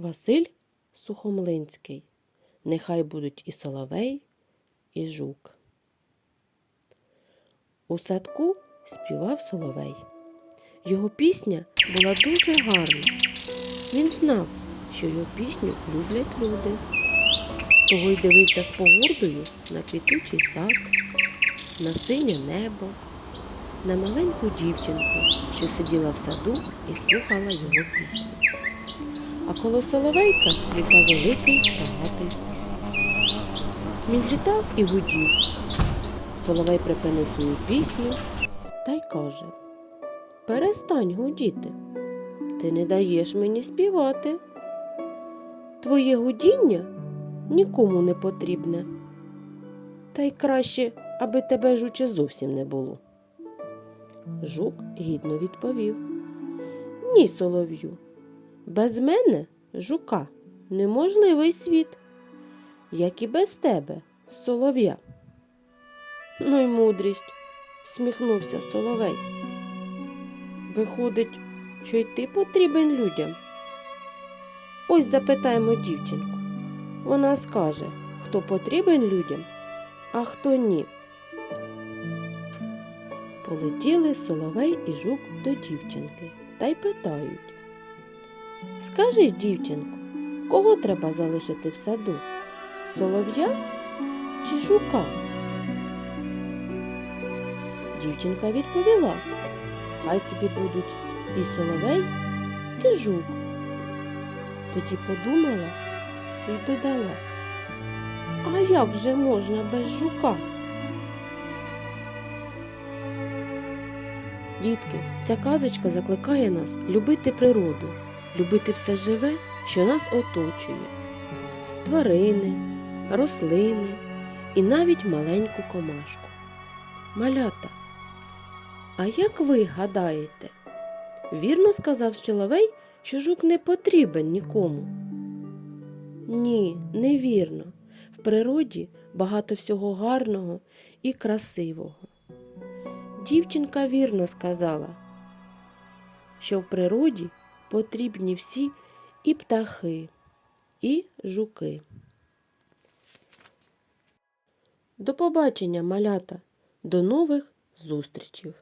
Василь Сухомлинський. Нехай будуть і соловей, і жук. У садку співав соловей. Його пісня була дуже гарна. Він знав, що його пісню люблять люди. Того й дивився з погордою на квітучий сад, на синє небо, на маленьку дівчинку, що сиділа в саду і слухала його пісню. А коло соловейка літав великий рогатий. Він літав і гудів. Соловей припинив свою пісню та й каже Перестань гудіти. Ти не даєш мені співати. Твоє гудіння нікому не потрібне. Та й краще, аби тебе жуче зовсім не було. Жук гідно відповів Ні, солов'ю, без мене, жука, неможливий світ, як і без тебе, солов'я. Ну й мудрість, сміхнувся соловей. Виходить, що й ти потрібен людям. Ось запитаємо дівчинку. Вона скаже, хто потрібен людям, а хто ні. Полетіли соловей і жук до дівчинки та й питають. Скажи, дівчинко, кого треба залишити в саду? Солов'я чи жука? Дівчинка відповіла, хай собі будуть і соловей, і жук. Тоді подумала і додала, а як же можна без жука? Дітки, ця казочка закликає нас любити природу, любити все живе, що нас оточує. Тварини, рослини і навіть маленьку комашку. Малята, а як ви гадаєте? Вірно сказав Щоловей, що жук не потрібен нікому? Ні, невірно. В природі багато всього гарного і красивого. Дівчинка вірно сказала, що в природі потрібні всі і птахи, і жуки. До побачення, малята, до нових зустрічей!